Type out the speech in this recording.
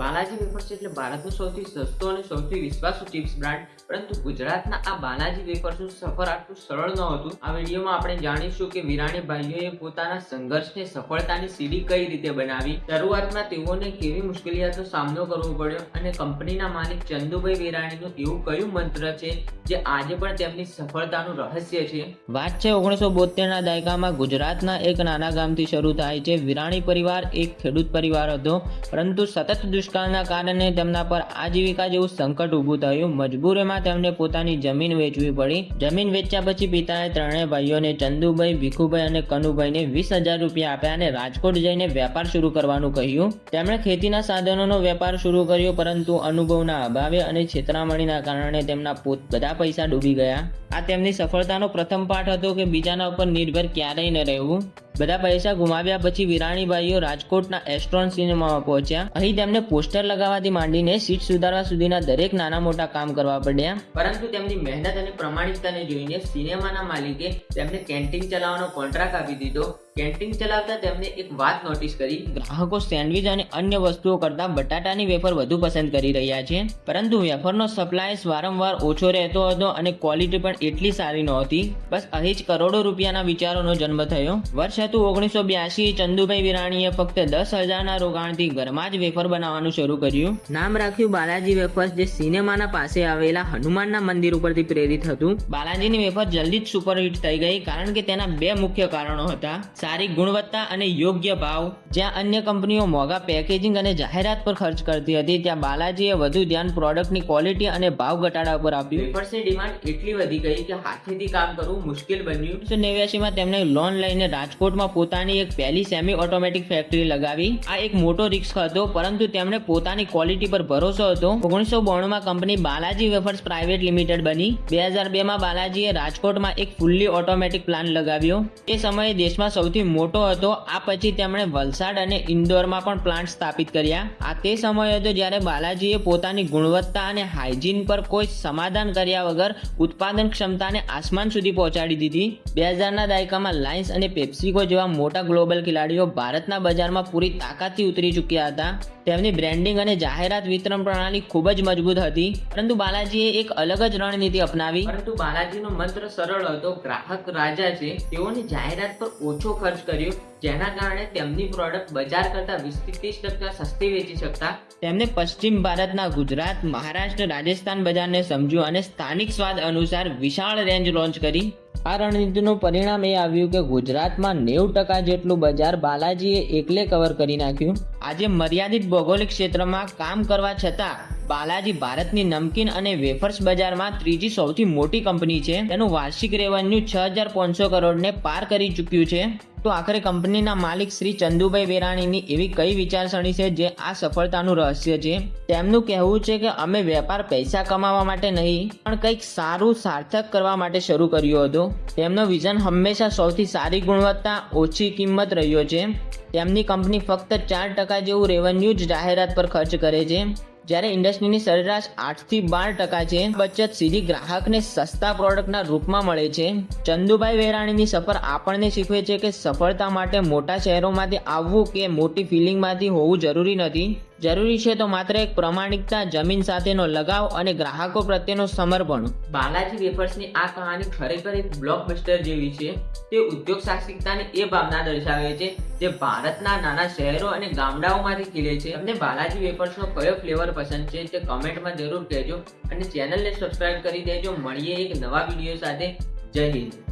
Balaji wafers એટલે ભારતનું સૌથી સસ્તો અને સૌથી વિશ્વાસુ ચિપ્સ બ્રાન્ડ. પરંતુ ગુજરાતના આ બાલાજી વેફર્સનું સફર આટલું સરળ ન હતું. આ વિડીયોમાં આપણે જાણીશું કે વિરાણી ભાઈઓએ પોતાના સંઘર્ષને સફળતાની સીડી કઈ રીતે બનાવી. શરૂઆતમાં તેઓને કેવી મુશ્કેલીઓનો સામનો કરવો પડ્યો અને કંપનીના માલિક ચંદુભાઈ વિરાણીનું એવું કયું મંત્ર છે જે આજે પણ તેમની સફળતાનું રહસ્ય છે? વાત છે ઓગણીસો બોતેરના દાયકામાં ગુજરાતના એક નાના ગામથી શરૂ થાય છે. વિરાણી પરિવાર એક ખેડૂત પરિવાર હતો. પરંતુ સતત દુષ્કાળના કારણે તેમના પર આજીવિકા જેવું સંકટ ઊભું થયું. મજબૂરીમાં તેમને પોતાની જમીન વેચવી પડી. જમીન વેચ્યા પછી પિતાએ ત્રણેય ભાઈઓને ચંદુભાઈ, ભીખુભાઈ અને કનુભાઈને વીસ હજાર રૂપિયા આપ્યા અને રાજકોટ જઈને વેપાર શરૂ કરવાનું કહ્યું. તેમણે ખેતીના સાધનોનો વેપાર શરૂ કર્યો, પરંતુ અનુભવના અભાવે અને છેતરામણીના કારણે તેમના પોત બધા પૈસા ડૂબી ગયા. આ તેમની સફળતાનો પ્રથમ પાઠ હતો કે બીજાના ઉપર નિર્ભર ક્યારેય ન રહેવું. બધા પૈસા ગુમાવ્યા પછી વિરાણીભાઈઓ રાજકોટના એસ્ટ્રોન સિનેમામાં પહોંચ્યા. અહીં તેમને પોસ્ટર લગાવવાથી માંડીને સીટ સુધારવા સુધીના દરેક નાના મોટા કામ કરવા પડ્યા. પરંતુ તેમની મહેનત અને પ્રમાણિકતાને જોઈને સિનેમાના માલિકે તેમને કેન્ટીન ચલાવવાનો કોન્ટ્રાક્ટ આપી દીધો. કેન્ટીન ચલાવતા તેમને એક વાત નોટિસ કરી. ગ્રાહકો સેન્ડવિચ અને અન્ય વસ્તુઓ કરતાં બટાટાની વેફર વધુ પસંદ કરી રહ્યા છે. પરંતુ વેફરનો સપ્લાય વારંવાર ઓછો રહેતો હતો અને ક્વોલિટી પણ એટલી સારી નહોતી. બસ અહીં જ કરોડો રૂપિયાના વિચારોનો જન્મ થયો. વર્ષ હતું ઓગણીસો બ્યાસી. ચંદુભાઈ વિરાણીએ ફક્ત દસ હજારના રોકાણથી ઘરમાં જ વેફર બનાવવાનું શરૂ કર્યું. નામ રાખ્યું બાલાજી વેફર્સ જે સિનેમાના પાસે આવેલા હનુમાનના મંદિર ઉપરથી પ્રેરિત હતું. બાલાજીની વેફર જલ્દી જ સુપરહિટ થઈ ગઈ કારણ કે તેના બે મુખ્ય કારણો હતા. સારી ગુણવત્તા અને યોગ્ય ભાવ જ્યાં અન્ય કંપનીઓ મોંઘા પેકેજિંગ અને જાહેરાત પર ખર્ચ કરતી હતી ત્યાં બાલાજીએ વધુ ધ્યાન પ્રોડક્ટની ક્વોલિટી અને ભાવ ઘટાડા પર આપ્યું. વેફર્સની ડિમાન્ડ એટલી વધી ગઈ કે હાથેથી કામ કરવું મુશ્કેલ બન્યું. ઓગણીસો નેવ્યાસીમાં તેમણે લોન લઈને રાજકોટમાં પોતાની એક પહેલી સેમી ઓટોમેટિક ફેક્ટરી લગાવી. આ એક મોટો રિસ્ક હતો પરંતુ તેમણે પોતાની ક્વોલિટી પર ભરોસો હતો. ઓગણીસો બોણુંમાં company Balaji wafers private limited બની. બે હજાર બેમાં બાલાજીએ રાજકોટમાં એક ફૂલ્લી ઓટોમેટિક પ્લાન્ટ લગાવ્યો. એ સમયે દેશમાં સૌથી મોટો હતો, આ પછી તેમણે વલસાડ અને ઇન્દોરમાં પણ પ્લાન્ટ સ્થાપિત કર્યા. આ તે સમય હતો જ્યારે બાલાજીએ પોતાની ગુણવત્તા અને હાઇજીન પર કોઈ સમાધાન કર્યા વગર ઉત્પાદન ક્ષમતાને આસમાન સુધી પહોંચાડી દીધી. બે હજારના દાયકામાં લાયન્સ અને પેપ્સિકો જેવા મોટા ગ્લોબલ ખેલાડીઓ ભારતના બજારમાં પૂરી તાકાતથી ઉતરી ચૂક્યા હતા. તેમની બ્રેન્ડિંગ અને જાહેરાત વિતરણ પ્રણાલી ખૂબ જ મજબૂત હતી. પરંતુ બાલાજીએ એક અલગ જ રણનીતિ અપનાવી. પરંતુ બાલાજીનો મંત્ર સરળ હતો. ગ્રાહક રાજા છે. તેઓની જાહેરાત પર ઓછો ખર્ચ કર્યો જેના કારણે તેમની પ્રોડક્ટ બજાર કરતા વીસ ત્રીસ ટકા સસ્તી વેચી શકતા. તેમને પશ્ચિમ ભારતના ગુજરાત મહારાષ્ટ્ર રાજસ્થાન બજારને સમજ્યું અને સ્થાનિક સ્વાદ અનુસાર વિશાળ રેન્જ લોન્ચ કરી. આ રણનીતિનું પરિણામ એ આવ્યું કે ગુજરાતમાં નેવું ટકા જેટલું બજાર બાલાજીએ એકલે કવર કરી નાખ્યું. આજે મર્યાદિત ભૌગોલિક ક્ષેત્રમાં કામ કરવા છતાં બાલાજી ભારતની નમકીન અને વેફર્સ બજારમાં ત્રીજી સૌથી મોટી કંપની છે. તેનું વાર્ષિક રેવન્યુ છ હજાર પાંચસો કરોડને પાર કરી ચૂક્યું છે. તો આખરે કંપનીના માલિક શ્રી ચંદુભાઈ વેરાણીની એવી કઈ વિચારસરણી છે જે આ સફળતાનું રહસ્ય છે? તેમનું કહેવું છે કે અમે વેપાર પૈસા કમાવા માટે નહીં, પણ કંઈક સારું સાર્થક કરવા માટે શરૂ કર્યો હતો. તેમનો વિઝન હંમેશા સૌથી સારી ગુણવત્તા, ઓછી કિંમત રહ્યો છે. તેમની કંપની ફક્ત ચાર ટકા જેવું રેવન્યુ જ જાહેરાત પર ખર્ચ કરે છે. જ્યારે ઇન્ડસ્ટ્રીની સરેરાશ આઠથી બાર ટકા છે, બચત સીધી ગ્રાહકને સસ્તા પ્રોડક્ટના રૂપમાં મળે છે. ચંદુભાઈ વેરાણીની સફર આપણને શીખવે છે કે સફળતા માટે મોટા શહેરોમાંથી આવવું કે મોટી ફિલિંગમાંથી હોવું જરૂરી નથી. જરૂરી છે તો માત્ર એક પ્રમાણિકતા, જમીન સાથેનો લગાવ અને ગ્રાહકો પ્રત્યેનો સમર્પણ. બાલાજી વેફર્સની આ કહાની ખરેખર એક બ્લોકબસ્ટર જેવી છે. તે ઉદ્યોગ સાહસિકતાની એ ભાવના દર્શાવે છે જે ભારતના નાના શહેરો અને ગામડાઓમાંથી ખીલે છે. તમને બાલાજી વેફર્સનો કયો ફ્લેવર પસંદ છે તે કમેન્ટમાં જરૂર કહેજો અને ચેનલને સબસ્ક્રાઇબ કરી દેજો. મળીએ એક નવા વીડિયો સાથે. જય હિન્દ.